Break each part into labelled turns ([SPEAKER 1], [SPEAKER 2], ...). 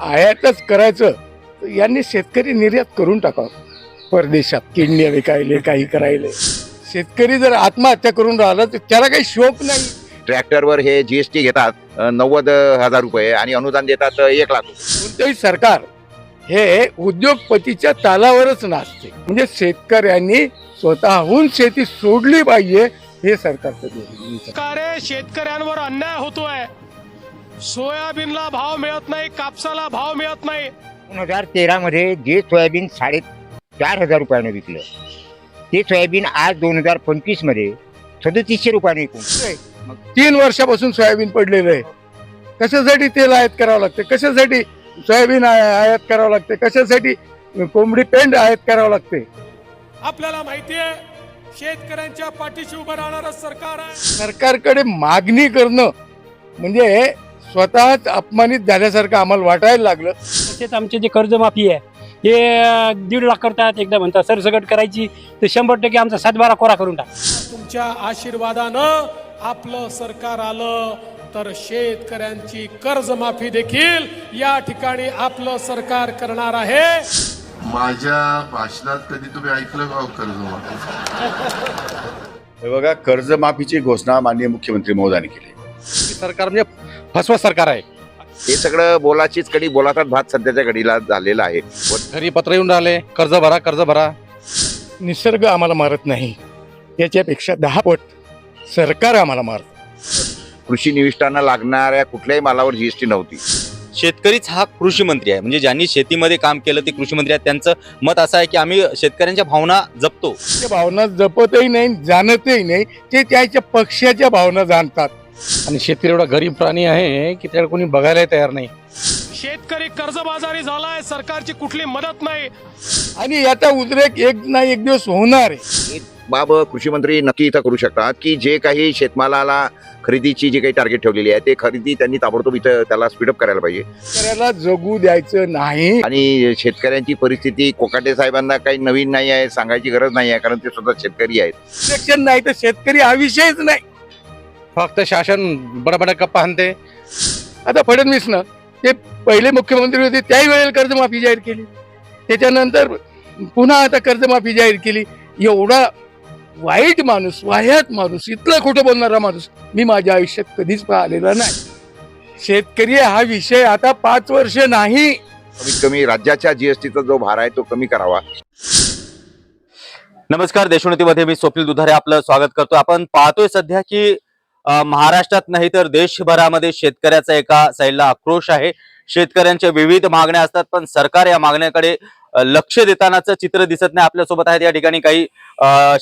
[SPEAKER 1] आयातच करायचं तर यांनी शेतकरी निर्यात करून टाकावं. परदेशात किडण्या विकायले काही करायले. शेतकरी जर आत्महत्या करून राहिला तर त्याला काही शोक नाही.
[SPEAKER 2] ट्रॅक्टरवर हे जीएसटी घेतात नव्वद हजार रुपये आणि अनुदान देतात एक लाख रुपये.
[SPEAKER 1] कोणतेही सरकार हे उद्योगपतीच्या तालावरच नाचते. म्हणजे शेतकऱ्यांनी स्वतःहून शेती सोडली पाहिजे हे सरकारचं
[SPEAKER 3] शेतकऱ्यांवर अन्याय होतोय. सोयाबीनला भाव मिळत नाही कापसाला भाव मिळत नाही.
[SPEAKER 4] दोन हजार तेरामध्ये जे सोयाबीन साडे चार हजार रुपयानं विकलं. ते सोयाबीन आज दोन हजार पंचवीसमध्ये सदतीसशे रुपयाने विकून
[SPEAKER 1] तीन वर्षापासून सोयाबीन पडलेलं आहे. कशासाठी तेल आयात करावं लागते? कशासाठी सोयाबीन आय- आयात करावं लागते? कशासाठी कोंबडी पेंड आयात करावं लागते?
[SPEAKER 3] आपल्याला माहितीये शेतकऱ्यांच्या पाठीशी उभं राहणारं सरकार आहे.
[SPEAKER 1] सरकारकडे मागणी करणं म्हणजे स्वतःच अपमानित झाल्यासारखं आम्हाला वाटायला लागलं.
[SPEAKER 5] तसेच आमचे जे कर्जमाफी आहे हे दीड लाख करतात एकदा म्हणतात सरसकट करायची तर शंभर टक्के आमचा सातबारा कोरा करून टाक.
[SPEAKER 3] तुमच्या आशीर्वादानं आपलं सरकार आलं तर शेतकऱ्यांची कर्जमाफी देखील या ठिकाणी आपलं सरकार करणार आहे.
[SPEAKER 6] माझ्या भाषणात कधी तुम्ही ऐकलं का हो कर्जमाफी?
[SPEAKER 7] हे बघा कर्जमाफीची घोषणा माननीय मुख्यमंत्री महोदयांनी केली.
[SPEAKER 8] सरकार म्हणजे फसवा सरकार आहे.
[SPEAKER 2] हे सगळं बोलाचीच कडी बोलातात भात सध्याच्या घडीला झालेला आहे.
[SPEAKER 8] घरी पत्र येऊन राहिले कर्ज भरा कर्ज भरा.
[SPEAKER 1] निसर्ग आम्हाला मारत नाही. याच्यापेक्षा दहा पट सरकार आम्हाला मारत.
[SPEAKER 2] कृषी निविष्ठांना लागणाऱ्या कुठल्याही मालावर जीएसटी नव्हती.
[SPEAKER 9] शेतकरीच हा कृषी मंत्री आहे. म्हणजे ज्यांनी शेतीमध्ये काम केलं ते कृषी मंत्री आहेत. त्यांचं मत असं आहे की आम्ही शेतकऱ्यांच्या भावना जपतो.
[SPEAKER 1] ते भावना जपतही नाही जाणतही नाही. ते त्याच्या पक्षाच्या भावना जाणतात.
[SPEAKER 8] आणि शेतकरी एवढा गरीब प्राणी आहे की त्याला कोणी बघायलाही तयार नाही.
[SPEAKER 3] शेतकरी कर्जबाजारी झालाय सरकारची कुठली मदत नाही.
[SPEAKER 1] आणि याचा उद्रेक एक ना एक दिवस होणार आहे.
[SPEAKER 2] बाब कृषी मंत्री नक्की इथं करू शकतात की जे काही शेतमालाला खरेदीची जी काही टार्गेट ठेवलेली आहे ते खरेदी त्यांनी ताबडतोब इथं त्याला स्पीडअप करायला पाहिजे.
[SPEAKER 1] शेतकऱ्याला जगू द्यायचं नाही.
[SPEAKER 2] आणि शेतकऱ्यांची परिस्थिती कोकाटे साहेबांना काही नवीन नाही आहे सांगायची गरज नाही आहे कारण ते स्वतः शेतकरी आहेत.
[SPEAKER 1] नाही तर शेतकरी हा विषयच नाही.
[SPEAKER 8] फक्त शासन बडाबडा गप्पा हाणते
[SPEAKER 1] आता फडणवीस ना ते पहिले मुख्यमंत्री होते त्याही वेळेला कर्जमाफी जाहीर केली. त्याच्यानंतर पुन्हा आता कर्जमाफी जाहीर केली. एवढा वाईट माणूस वाह्यात माणूस इतका खोटं बोलणारा माणूस मी माझ्या आयुष्यात कधीच पाहिलेला नाही. शेतकरी हा विषय आता पाच वर्ष नाही.
[SPEAKER 2] कमीत कमी राज्याच्या जीएसटीचा जो भार आहे तो कमी करावा.
[SPEAKER 9] नमस्कार देशोन्नतीमध्ये मी स्वप्नील दुधारे आपलं स्वागत करतो. आपण पाहतोय सध्या की महाराष्ट्रात नाही तर देशभरामध्ये शेतकऱ्याचा एका साईडला आक्रोश आहे. शेतकऱ्यांच्या विविध मागण्या असतात पण सरकार या मागण्याकडे लक्ष देतानाच चित्र दिसत नाही. आपल्यासोबत आहेत या ठिकाणी काही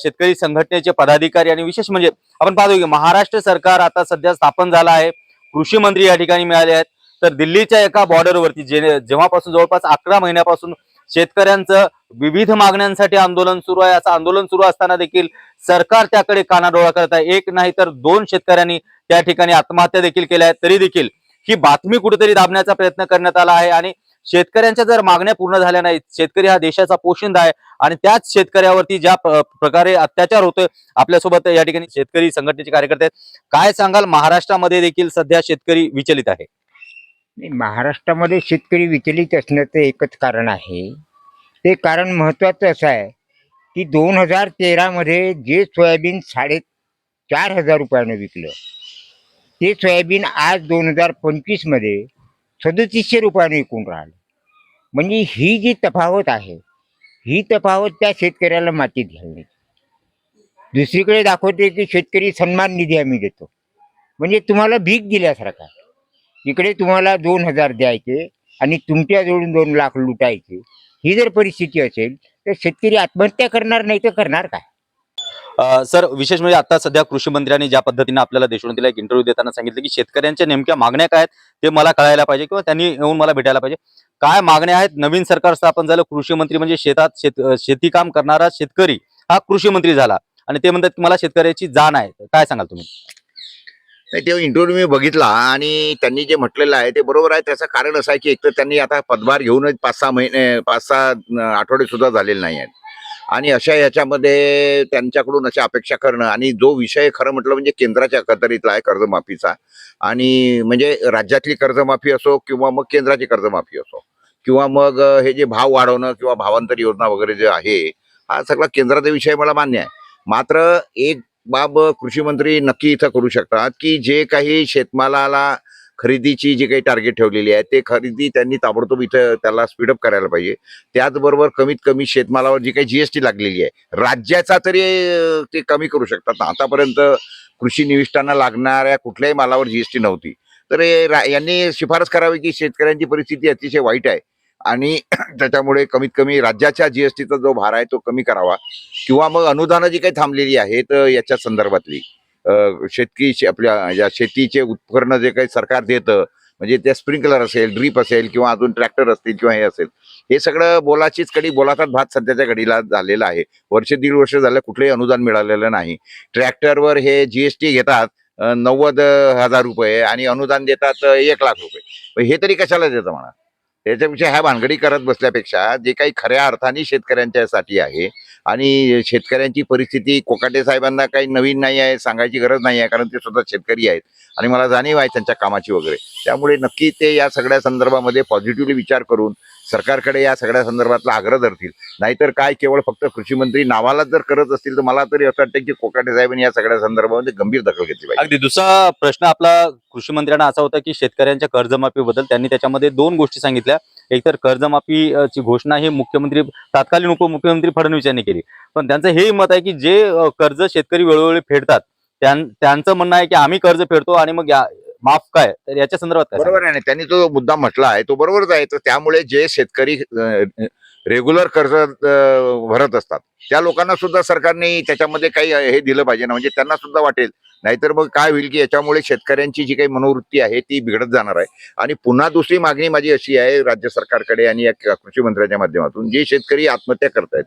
[SPEAKER 9] शेतकरी संघटनेचे पदाधिकारी आणि विशेष म्हणजे आपण पाहतो की महाराष्ट्र सरकार आता सध्या स्थापन झाला आहे. कृषी मंत्री या ठिकाणी मिळाले आहेत. तर दिल्लीच्या एका बॉर्डरवरती जे जेव्हापासून जवळपास अकरा महिन्यापासून शेतकऱ्यांचं विविध मागण्यांसाठी आंदोलन सुरू आहे. असं आंदोलन सुरू असताना देखील सरकार त्याकडे कानाडोळा करत आहे. एक नाही तर दोन शेतकऱ्यांनी त्या ठिकाणी आत्महत्या देखील केल्या आहेत. तरी देखील ही बातमी कुठेतरी दाबण्याचा प्रयत्न करण्यात आला आहे आणि शेतकऱ्यांच्या जर मागण्या पूर्ण झाल्या नाहीत शेतकरी हा देशाचा पोशिंदा आहे आणि त्याच शेतकऱ्यावरती ज्या प्रकारे अत्याचार होतोय आपल्यासोबत या ठिकाणी शेतकरी संघटनेचे कार्यकर्ते आहेत. काय सांगाल? महाराष्ट्रामध्ये देखील सध्या शेतकरी विचलित आहे.
[SPEAKER 4] नाही, महाराष्ट्रामध्ये शेतकरी विचलित असण्याचं एकच कारण आहे. ते कारण महत्त्वाचं असं आहे की दोन हजार तेरामध्ये जे सोयाबीन साडे चार हजार रुपयानं विकलं ते सोयाबीन आज दोन हजार पंचवीसमध्ये सदतीसशे रुपयानं विकून राहिलं. म्हणजे ही जी तफावत आहे ही तफावत त्या शेतकऱ्याला मातीत घालणे. दुसरीकडे दाखवते की शेतकरी सन्मान निधी आम्ही देतो. म्हणजे तुम्हाला भीक दिल्यासारखा तिकडे इकडे तुम्हाला दोन हजार द्यायचे आणि तुमच्याजवळून दोन लाख लुटायचे. ही जर परिस्थिती असेल तर शेतकरी आत्महत्या करणार नाही तर करणार काय?
[SPEAKER 9] अ, सर विशेष म्हणजे आता सध्या कृषी मंत्र्यांनी ज्या पद्धतीने आपल्याला देशोन्नतीला एक इंटरव्ह्यू देताना सांगितलं की शेतकऱ्यांच्या नेमक्या मागण्या काय आहेत ते मला कळायला पाहिजे किंवा त्यांनी येऊन मला भेटायला पाहिजे. काय मागण्या आहेत? नवीन सरकार स्थापन झालं कृषी मंत्री म्हणजे शेतात शेत शेती काम करणारा शेतकरी हा कृषी मंत्री झाला. आणि ते म्हणतात की मला शेतकऱ्याची जाण आहे. काय सांगाल तुम्ही?
[SPEAKER 2] नाही ते इंटरव्ह्यू मी बघितला आणि त्यांनी जे म्हटलेलं आहे ते बरोबर आहे. त्याचं कारण असं आहे की एकतर त्यांनी आता पदभार घेऊनच पाच सहा महिने पाच सहा आठवडे सुद्धा झालेले नाही आहेत. आणि अशा ह्याच्यामध्ये त्यांच्याकडून अशा अपेक्षा करणं आणि जो विषय खरं म्हटलं म्हणजे केंद्राच्या अखत्यारीतला आहे कर्जमाफीचा. आणि म्हणजे राज्यातली कर्जमाफी असो किंवा मग केंद्राची कर्जमाफी असो किंवा मग हे जे भाव वाढवणं किंवा भावांतर योजना वगैरे जे आहे हा सगळा केंद्राचा विषय मला मान्य आहे. मात्र एक बाब कृषी मंत्री नक्की इथं करू शकतात की जे काही शेतमालाला खरेदीची जी काही टार्गेट ठेवलेली आहे ते खरेदी त्यांनी ताबडतोब इथं त्याला स्पीडअप करायला पाहिजे. त्याचबरोबर कमीत कमी शेतमालावर जी काही जीएसटी लागलेली आहे राज्याचा तरी ते कमी करू शकतात. आतापर्यंत कृषी निविष्ठांना लागणाऱ्या कुठल्याही मालावर जीएसटी नव्हती. तर यांनी शिफारस करावी की शेतकऱ्यांची परिस्थिती अतिशय वाईट आहे. आणि त्याच्यामुळे कमीत कमी राज्याच्या जीएसटीचा जो भार आहे तो कमी करावा. किंवा मग अनुदानं जी काही थांबलेली आहेत याच्या संदर्भातली. शेतकी शे- आपल्या या शेतीचे उपकरणं जे काही सरकार देतं म्हणजे ते स्प्रिंकलर असेल ड्रीप असेल किंवा अजून ट्रॅक्टर असतील किंवा हे असेल हे सगळं बोलाचीच कडी बोलाचाच भात सध्याच्या घडीला झालेला आहे. वर्ष दीड वर्ष झालं कुठलंही अनुदान मिळालेलं नाही. ट्रॅक्टरवर हे जीएसटी घेतात नव्वद हजार रुपये आणि अनुदान देतात एक लाख रुपये. हे तरी कशाला देतं म्हणा? त्याच्यापेक्षा ह्या भानगडी करत बसल्यापेक्षा जे काही खऱ्या अर्थाने शेतकऱ्यांच्यासाठी आहे आणि शेतकऱ्यांची परिस्थिती कोकाटे साहेबांना काही नवीन नाही आहे सांगायची गरज नाही आहे कारण ते स्वतः शेतकरी आहेत आणि मला जाणीव आहे त्यांच्या कामाची वगैरे. त्यामुळे नक्की ते या सगळ्या संदर्भामध्ये पॉझिटिव्हली विचार करून सरकारकडे या सगळ्या संदर्भातला आग्रह धरतील. नाहीतर काय केवळ फक्त कृषी मंत्री नावालाच जर करत असतील तर मला तरी असं वाटतं की कोकाटे साहेबांनी या सगळ्या संदर्भामध्ये गंभीर दखल घेतली पाहिजे.
[SPEAKER 9] अगदी. दुसरा प्रश्न आपला कृषी मंत्र्यांना असा होता की शेतकऱ्यांच्या कर्जमाफीबद्दल त्यांनी त्याच्यामध्ये दोन गोष्टी सांगितल्या. एक तर कर्जमाफी ची घोषणा ही मुख्यमंत्री तत्कालीन उपमुख्यमंत्री फडणवीस यांनी केली. पण त्यांचं हे मत आहे की जे कर्ज शेतकरी वेळोवेळी फेडतात त्यांचं म्हणणं आहे की आम्ही कर्ज फेडतो आणि मग या- माफ काय? तर याच्या संदर्भात काय
[SPEAKER 2] बरोबर आहे ना त्यांनी तो मुद्दा म्हटला आहे तो बरोबरच आहे. तर त्यामुळे जे शेतकरी रेग्युलर कर्ज भरत असतात त्या लोकांना सुद्धा सरकारने त्याच्यामध्ये काही हे दिलं पाहिजे ना. म्हणजे त्यांना सुद्धा वाटेल. नाहीतर मग काय होईल की याच्यामुळे शेतकऱ्यांची जी काही मनोवृत्ती आहे ती बिघडत जाणार आहे. आणि पुन्हा दुसरी मागणी माझी अशी आहे राज्य सरकारकडे आणि या कृषी मंत्र्याच्या माध्यमातून. जे शेतकरी आत्महत्या करतायत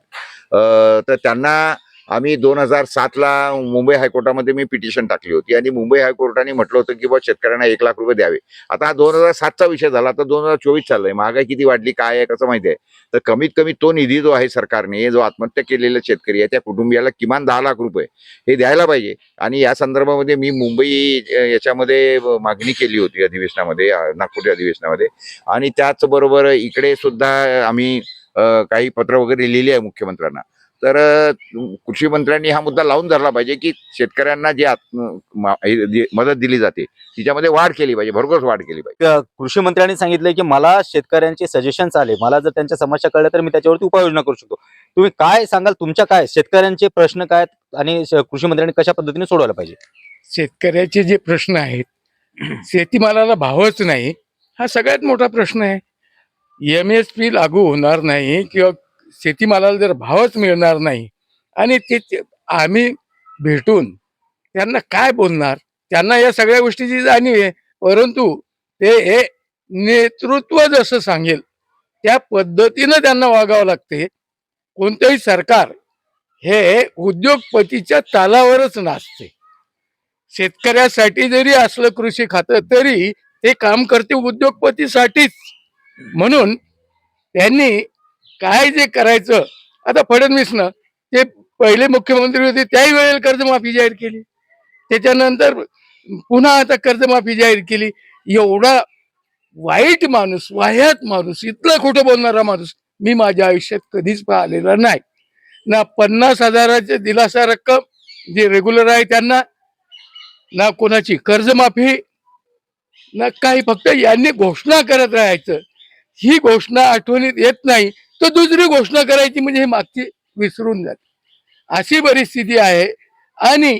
[SPEAKER 2] तर त्यांना आम्ही दोन हजार सातला मुंबई हायकोर्टामध्ये मी पिटिशन टाकली होती आणि मुंबई हायकोर्टाने म्हटलं होतं की बा शेतकऱ्यांना एक लाख रुपये द्यावे. आता हा दोन हजार सातचा विषय झाला आता दोन हजार चोवीस चाललंय. महागाई किती वाढली काय आहे कसं माहिती आहे? तर कमीत कमी तो निधी जो आहे सरकारने जो आत्महत्या केलेला शेतकरी आहे त्या कुटुंबियाला किमान दहा लाख रुपये हे द्यायला पाहिजे. आणि या संदर्भामध्ये मी मुंबई याच्यामध्ये मागणी केली होती अधिवेशनामध्ये नागपूरच्या अधिवेशनामध्ये. आणि त्याचबरोबर इकडे सुद्धा आम्ही काही पत्र वगैरे लिहिली आहे मुख्यमंत्र्यांना. तर कृषी मंत्र्यांनी हा मुद्दा लावून धरला पाहिजे की शेतकऱ्यांना जी आत्म- मा- जी मदत दिली जाते तिच्यामध्ये वाढ केली पाहिजे भरघोस वाढ केली पाहिजे.
[SPEAKER 9] कृषी मंत्र्यांनी सांगितलंय की मला शेतकऱ्यांचे सजेशन्स आले मला जर त्यांच्या समस्या कळल्या तर मी त्याच्यावरती उपाययोजना करू शकतो. तुम्ही काय सांगाल तुमच्या काय शेतकऱ्यांचे प्रश्न काय आहेत आणि श- कृषी मंत्र्यांनी कशा पद्धतीने सोडवायला पाहिजे?
[SPEAKER 1] शेतकऱ्याचे जे प्रश्न आहेत शेतीमालाला भावच नाही हा सगळ्यात मोठा प्रश्न आहे. एम एस पी लागू होणार नाही किंवा शेतीमालाला जर भावच मिळणार नाही आणि ते आम्ही भेटून त्यांना काय बोलणार? त्यांना या सगळ्या गोष्टीची जाणीव आहे. परंतु ते हे नेतृत्व जसं सांगेल त्या पद्धतीनं त्यांना वागावं लागते. कोणतंही सरकार हे उद्योगपतीच्या तालावरच नाचते. शेतकऱ्यासाठी जरी असलं कृषी खातं तरी ते काम करते उद्योगपतीसाठीच. म्हणून त्यांनी काय जे करायचं? आता फडणवीसनं ते पहिले मुख्यमंत्री होते त्याही वेळेला कर्जमाफी जाहीर केली. त्याच्यानंतर पुन्हा आता कर्जमाफी जाहीर केली. एवढा वाईट माणूस वाह्यात माणूस इतला खोटं बोलणारा माणूस मी माझ्या आयुष्यात कधीच पाहिलेला नाही. ना पन्नास हजाराचे दिलासा रक्कम जे रेग्युलर आहे त्यांना ना कोणाची कर्जमाफी ना काही फक्त यांनी घोषणा करत राहायचं. ही घोषणा आठवणीत येत नाही. तर दुसरी घोषणा करायची म्हणजे हे मागची विसरून जाते. अशी परिस्थिती आहे. आणि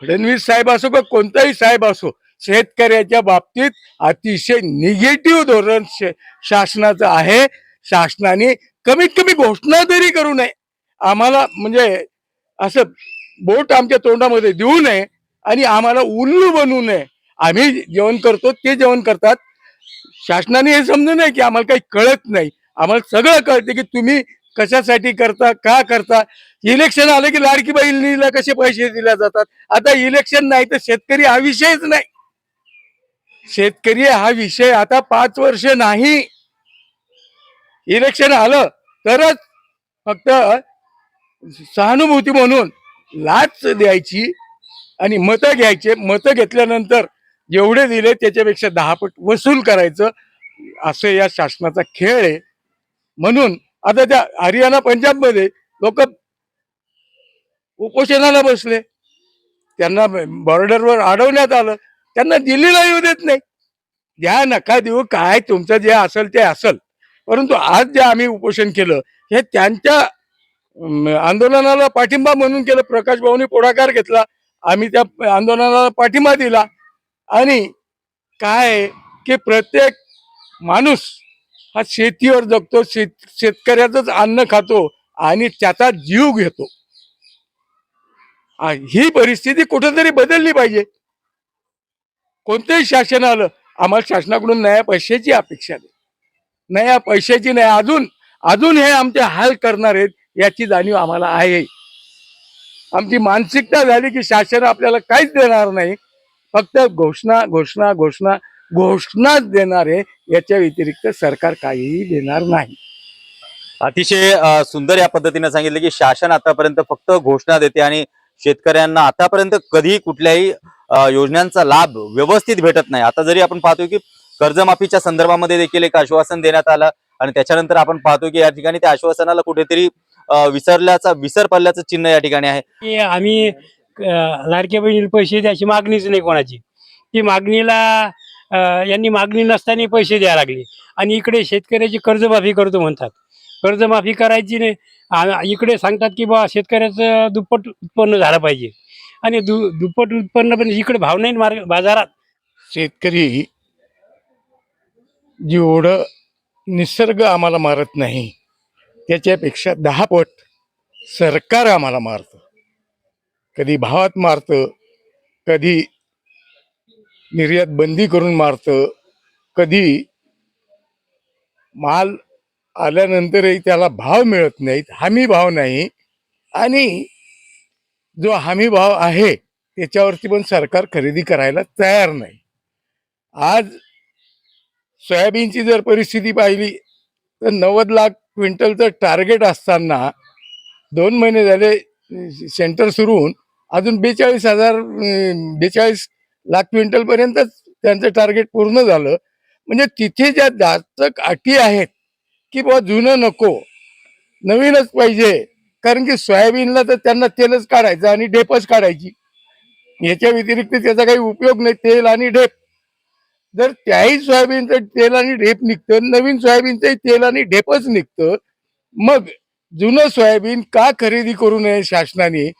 [SPEAKER 1] फडणवीस साहेब असो का कोणताही साहेब असो शेतकऱ्याच्या बाबतीत अतिशय निगेटिव्ह धोरण शासनाचं आहे. शासनाने कमीत कमी घोषणा तरी करू नये. आम्हाला म्हणजे असं बोट आमच्या तोंडामध्ये देऊ नये आणि आम्हाला उल्लू बनवू नये. आम्ही जेवण करतो ते जेवण करतात. शासनाने हे समजू नये की आम्हाला काही कळत नाही. आम्हाला सगळं कळते की तुम्ही कशासाठी करता का करता. इलेक्शन आलं की लाडकी बहिणीला कसे पैसे दिले जातात? आता इलेक्शन नाही तर शेतकरी हा विषयच नाही. शेतकरी हा विषय आता पाच वर्ष नाही. इलेक्शन आलं तरच फक्त सहानुभूती म्हणून लाच द्यायची आणि मतं घ्यायचे. मतं घेतल्यानंतर जेवढे दिले त्याच्यापेक्षा दहा पट वसूल करायचं. असं या शासनाचा खेळ आहे. म्हणून आता त्या हरियाणा पंजाबमध्ये लोक उपोषणाला बसले. त्यांना बॉर्डरवर अडवण्यात आलं. त्यांना दिल्लीला येऊ देत नाही. द्या नका देऊ काय तुमचं जे असेल ते असेल. परंतु आज जे आम्ही उपोषण केलं हे त्यांच्या आंदोलनाला पाठिंबा म्हणून केलं. प्रकाश भाऊनी पुढाकार घेतला. आम्ही त्या आंदोलनाला पाठिंबा दिला. आणि काय आहे की प्रत्येक माणूस हा शेतीवर जगतो शेत शेतकऱ्याचंच अन्न खातो आणि त्याचा जीव घेतो. ही परिस्थिती कुठेतरी बदलली पाहिजे. कोणतंही शासन आलं आम्हाला शासनाकडून नया पैशाची अपेक्षा नाही. नया पैशाची नाही अजून अजून हे आमचे हाल करणार आहेत याची जाणीव आम्हाला आहे. आमची मानसिकता झाली की शासन आपल्याला काहीच देणार नाही. फक्त घोषणा घोषणा घोषणा घोषणाच देणार आहे याच्या व्यतिरिक्त सरकार काहीही देणार नाही.
[SPEAKER 9] अतिशय सुंदर या पद्धतीने सांगितलं की शासन आतापर्यंत फक्त घोषणा देते आणि शेतकऱ्यांना आतापर्यंत कधीही कुठल्याही योजनांचा लाभ व्यवस्थित भेटत नाही. आता जरी आपण पाहतो की कर्जमाफीच्या संदर्भामध्ये देखील एक आश्वासन देण्यात आलं आणि त्याच्यानंतर आपण पाहतो की या ठिकाणी त्या आश्वासनाला कुठेतरी विसरल्याचा विसर पडल्याचं चिन्ह या ठिकाणी आहे.
[SPEAKER 5] की आम्ही लाडक्या बहिणीला पैसे द्यायची मागणीच नाही कोणाची. ती मागणीला यांनी मागणी नसताना पैसे द्यायला लागले. आणि इकडे शेतकऱ्याची कर्जमाफी करतो म्हणतात. कर्जमाफी करायची नाही. इकडे सांगतात की बा शेतकऱ्याचं दुप्पट उत्पन्न झालं पाहिजे. आणि दु दुप्पट उत्पन्न पण इकडे भाव नाही मार्ग बाजारात.
[SPEAKER 1] शेतकरी जेवढं निसर्ग आम्हाला मारत नाही त्याच्यापेक्षा दहा पट सरकार आम्हाला मारतं. कधी भावात मारतं कधी निर्यात बंदी करून मारतं. कधी माल आल्यानंतरही त्याला भाव मिळत नाहीत हमी भाव नाही. आणि जो हमी भाव आहे त्याच्यावरती पण सरकार खरेदी करायला तयार नाही. आज सोयाबीनची जर परिस्थिती पाहिली तर नव्वद लाख क्विंटलचं टार्गेट असताना दोन महिने झाले सेंटर सुरू होऊन अजून बेचाळीस हजार बेचाळीस लाख क्विंटलपर्यंतच त्यांचं टार्गेट पूर्ण झालं. म्हणजे तिथे ज्या जास्त अटी आहेत की बुवा जुनं नको नवीनच पाहिजे. कारण की सोयाबीनला तर त्यांना तेलच काढायचं आणि ढेपच काढायची. याच्या व्यतिरिक्त त्याचा काही उपयोग नाही तेल आणि ढेप. जर त्याही सोयाबीनचं तेल आणि ढेप निघतं नवीन सोयाबीनचंही तेल आणि ढेपच निघतं मग जुनं सोयाबीन का खरेदी करू नये शासनाने?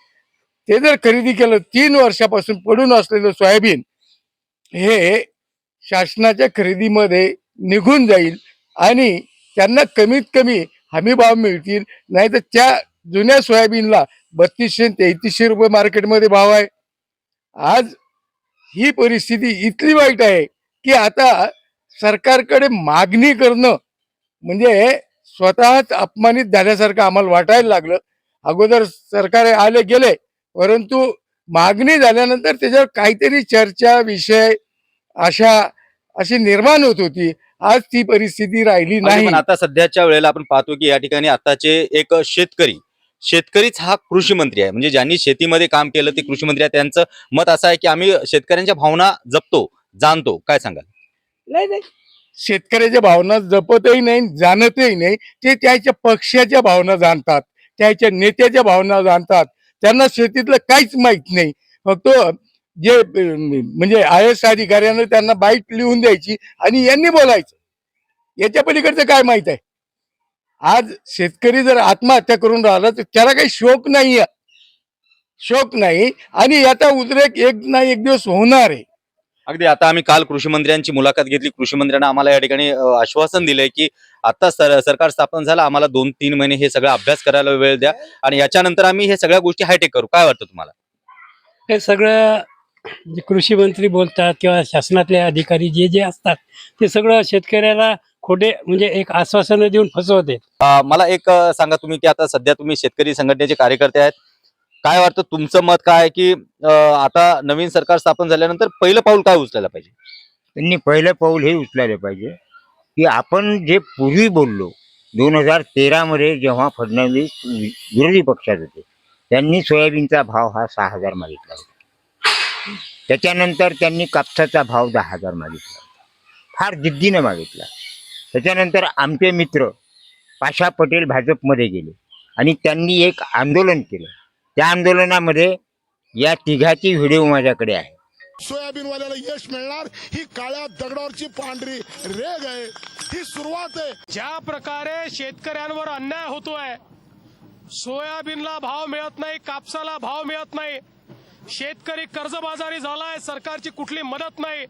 [SPEAKER 1] ते जर खरेदी केलं तीन वर्षापासून पडून असलेलं सोयाबीन हे शासनाच्या खरेदीमध्ये निघून जाईल आणि त्यांना कमीत कमी हमी भाव मिळतील. नाही तर त्या जुन्या सोयाबीनला बत्तीसशे तेहतीसशे रुपये मार्केटमध्ये भाव आहे. आज ही परिस्थिती इतकी वाईट आहे की आता सरकारकडे मागणी करणं म्हणजे स्वतःच अपमानित झाल्यासारखं आम्हाला वाटायला लागलं. अगोदर सरकार आले गेले परंतु मागणी झाल्यानंतर त्याच्यावर काहीतरी चर्चा विषय अशा अशी निर्माण होत होती. आज ती परिस्थिती राहिली नाही.
[SPEAKER 9] पण आता सध्याच्या वेळेला आपण पाहतो की या ठिकाणी आताचे एक शेतकरी शेतकरीच हा कृषी मंत्री आहे. म्हणजे ज्यांनी शेतीमध्ये काम केलं ते कृषी मंत्री आहे त्यांचं मत असं आहे की आम्ही शेतकऱ्यांच्या भावना जपतो जाणतो. काय सांगाल?
[SPEAKER 1] नाही नाही. शेतकऱ्याच्या भावना जपतही नाही जाणतही नाही. ते त्याच्या पक्षाच्या भावना जाणतात. त्याच्या नेत्याच्या भावना जाणतात. त्यांना शेतीतलं काहीच माहीत नाही. फक्त जे म्हणजे आय एस अधिकाऱ्यानं त्यांना बाईट लिहून द्यायची आणि यांनी बोलायचं. याच्या पलीकडचं काय माहीत आहे? आज शेतकरी जर आत्महत्या करून राहिला तर त्याला काही शोक नाही शोक नाही आणि याचा उद्रेक एक ना एक दिवस होणार आहे.
[SPEAKER 9] अगदी आता आम्ही काल कृषी मंत्र्यांची मुलाखत घेतली. कृषी मंत्र्यांना आम्हाला या ठिकाणी आश्वासन दिलंय की आता सर सरकार स्थापन झालं आम्हाला दोन तीन महिने हे सगळं अभ्यास करायला वेळ द्या आणि याच्यानंतर आम्ही हे सगळ्या गोष्टी हायटेक करू. काय वाटतं तुम्हाला?
[SPEAKER 5] हे सगळं जे कृषी मंत्री बोलतात किंवा शासनातले अधिकारी जे जे असतात ते सगळं शेतकऱ्याला खोटे म्हणजे एक आश्वासनं देऊन फसवते
[SPEAKER 9] मला एक सांगा तुम्ही की आता सध्या तुम्ही शेतकरी संघटनेचे कार्यकर्ते आहेत. काय वाटतं तुमचं मत काय आहे की आता नवीन सरकार स्थापन झाल्यानंतर पहिलं पाऊल काय उचलायला पाहिजे?
[SPEAKER 4] त्यांनी पहिलं पाऊल हे उचलायला पाहिजे की आपण जे पूर्वी बोललो दोन हजार तेरामध्ये जेव्हा फडणवीस विरोधी पक्षात होते त्यांनी सोयाबीनचा भाव हा सहा हजार मागितला होता. त्याच्यानंतर त्यांनी कापसाचा भाव दहा हजार मागितला होता. फार जिद्दीनं मागितला. त्याच्यानंतर आमचे मित्र पाशा पटेल भाजपमध्ये गेले आणि त्यांनी एक आंदोलन केलं. त्या आंदोलनामध्ये या तिघाची व्हिडिओ माझ्याकडे आहे.
[SPEAKER 10] सोयाबीन वाल्याला यश मिळणार ही काळ्या दगडावरची पांढरी रेग आहे. ही सुरुवात आहे.
[SPEAKER 3] ज्या प्रकारे शेतकऱ्यांवर अन्याय होतोय सोयाबीनला भाव मिळत नाही कापसाला भाव मिळत नाही. शेतकरी कर्जबाजारी झालाय सरकारची कुठली मदत नाही.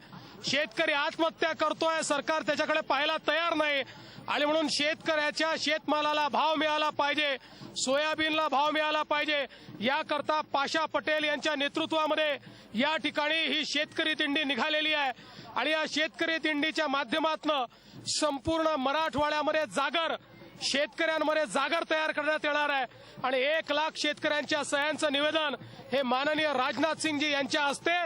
[SPEAKER 3] शेतकरी आत्महत्या करतोय सरकार त्याच्याकडे पाहायला तयार नाही. आणि म्हणून शेतकऱ्याच्या शेतमालाला भाव मिळाला पाहिजे सोयाबीनला भाव मिळाला पाहिजे याकरता पाशा पटेल यांच्या नेतृत्वामध्ये या ठिकाणी ही शेतकरी दिंडी निघालेली आहे. आणि या शेतकरी दिंडीच्या माध्यमातून संपूर्ण मराठवाड्यामध्ये जागर शेतकऱ्यांमध्ये जागर तयार करण्यात येणार आहे. आणि एक लाख शेतकऱ्यांच्या सह्यांचं निवेदन हे माननीय राजनाथ सिंगजी यांच्या हस्ते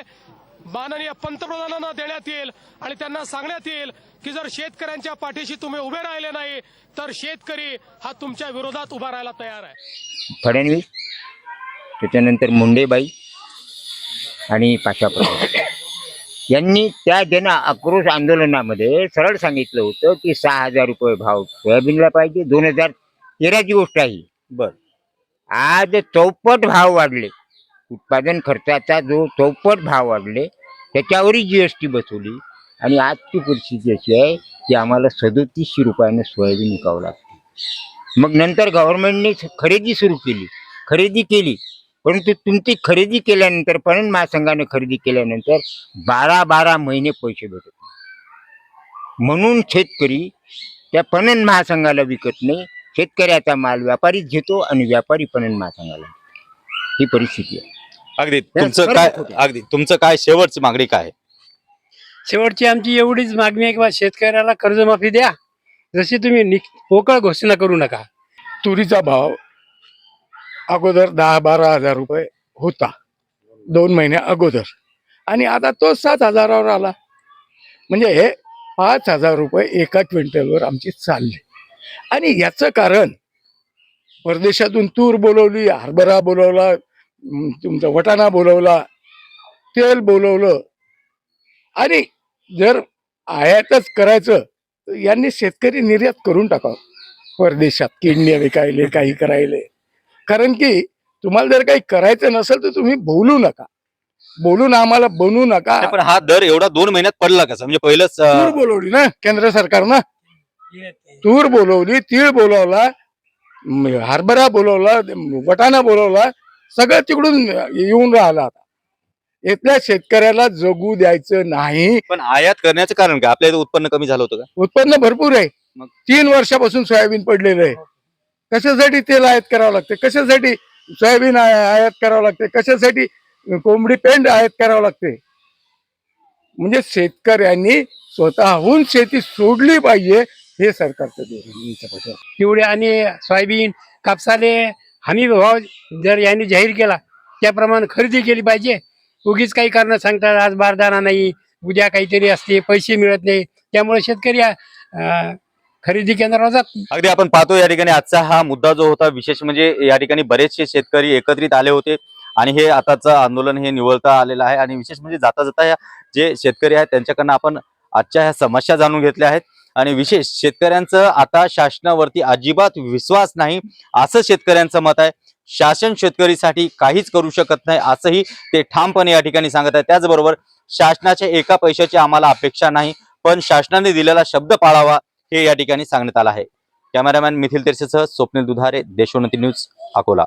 [SPEAKER 3] माननीय पंतप्रधानांना देण्यात येईल आणि त्यांना सांगण्यात येईल की जर शेतकऱ्यांच्या पाठीशी तुम्ही उभे राहिले नाही तर शेतकरी हा तुमच्या विरोधात उभा राहायला तयार आहे.
[SPEAKER 4] फडणवीस त्याच्यानंतर मुंडेबाई आणि पाशा यांनी त्या जन आक्रोश आंदोलनामध्ये सरळ सांगितलं होतं की सहा हजार रुपये भाव सोयाबीनला पाहिजे दोन हजार तेराची गोष्ट आहे.
[SPEAKER 9] बर.
[SPEAKER 4] आज चौपट भाव वाढले. उत्पादन खर्चाचा जो चौपट भाव वाढले त्याच्यावरही जी एस टी बसवली. आणि आजची परिस्थिती अशी आहे की आम्हाला सदोतीसशे रुपयानं सोयाबीन विकावं लागतं. मग नंतर गव्हर्नमेंटने खरेदी सुरू केली. खरेदी केली. परंतु तुमची खरेदी केल्यानंतर पणन महासंघाने खरेदी केल्यानंतर बारा बारा महिने पैसे भेटत नाही. म्हणून शेतकरी त्या पणन महासंघाला विकत नाही. शेतकऱ्याचा माल व्यापारीच घेतो आणि व्यापारी पणन महासंघाला ही परिस्थिती आहे.
[SPEAKER 9] अगदी तुमचं काय. अगदी तुमचं काय शेवटची मागणी काय?
[SPEAKER 5] शेवटची आमची एवढीच मागणी आहे की बा शेतकऱ्याला कर्जमाफी द्या. जशी तुम्ही निक- पोकळ घोषणा करू नका.
[SPEAKER 1] तुरीचा भाव अगोदर दहा बारा हजार रुपये होता. दोन महिन्या अगोदर. आणि आता तो सात हजारावर आला. म्हणजे हे पाच हजार रुपये एका क्विंटलवर आमची चालले. आणि याचं कारण परदेशातून तूर बोलवली हरभरा बोलवला तुमचा वटाणा बोलवला तेल बोलवलं. आणि जर आयातच करायचं तर यांनी शेतकरी निर्यात करून टाकावं. परदेशात किडण्या विकायले काही करायले. कारण की तुम्हाला जर काही करायचं नसेल तर तुम्ही बोलू नका. बोलून आम्हाला बनवू नका.
[SPEAKER 9] पण हा दर एवढा दोन महिन्यात पडला कसा? म्हणजे पहिलंच
[SPEAKER 1] तूर बोलवली ना केंद्र सरकारनं? तूर बोलवली तीळ बोलवला हरभरा बोलवला वटाणा बोलवला सगळं तिकडून येऊन राहिला आता. इथल्या शेतकऱ्याला जगू द्यायचं नाही.
[SPEAKER 9] पण आयात करण्याचं कारण काय? आपल्या इथं उत्पन्न कमी झालं होतं का?
[SPEAKER 1] उत्पन्न भरपूर आहे.
[SPEAKER 9] मग?
[SPEAKER 1] तीन वर्षापासून सोयाबीन पडलेलं आहे. कशासाठी तेल आयात करावं लागते? कशासाठी सोयाबीन आय- आयात करावं लागते? कशासाठी कोंबडी पेंड आयात करावं लागते? म्हणजे शेतकऱ्यांनी स्वतःहून शेती सोडली पाहिजे हे सरकारचं धोरण आहे.
[SPEAKER 5] आणि सोयाबीन कापसाले हमी भाव जर यांनी जाहीर केला त्याप्रमाणे खरेदी केली पाहिजे. उगीच काही कारण सांगतात आज बारदाना नाही उद्या काहीतरी असते पैसे मिळत नाही. त्यामुळे शेतकरी खरेदी केंद्रावर जात
[SPEAKER 9] अगदी आपण पाहतो या ठिकाणी आजचा हा मुद्दा जो होता विशेष म्हणजे या ठिकाणी बरेचसे शेतकरी एकत्रित आले होते. आणि हे आताचं आंदोलन हे निवळता आलेलं आहे. आणि विशेष म्हणजे जाता जाता या जे शेतकरी आहेत त्यांच्याकडनं आपण आजच्या ह्या समस्या जाणून घेतल्या आहेत. आणि विशेष शेतकऱ्यांचं आता शासनावरती अजिबात विश्वास नाही असं शेतकऱ्यांचं मत आहे. शासन शेतकरीसाठी काहीच करू शकत नाही असंही ते ठामपणे या ठिकाणी सांगत आहे त्याचबरोबर शासनाच्या एका पैशाची आम्हाला अपेक्षा नाही पण शासनाने दिलेला शब्द पाळावा हे या ठिकाणी सांगण्यात आलं आहे. कॅमेरामॅन मिथिल तिरसेसह स्वप्नील दुधारे देशोन्नती न्यूज अकोला.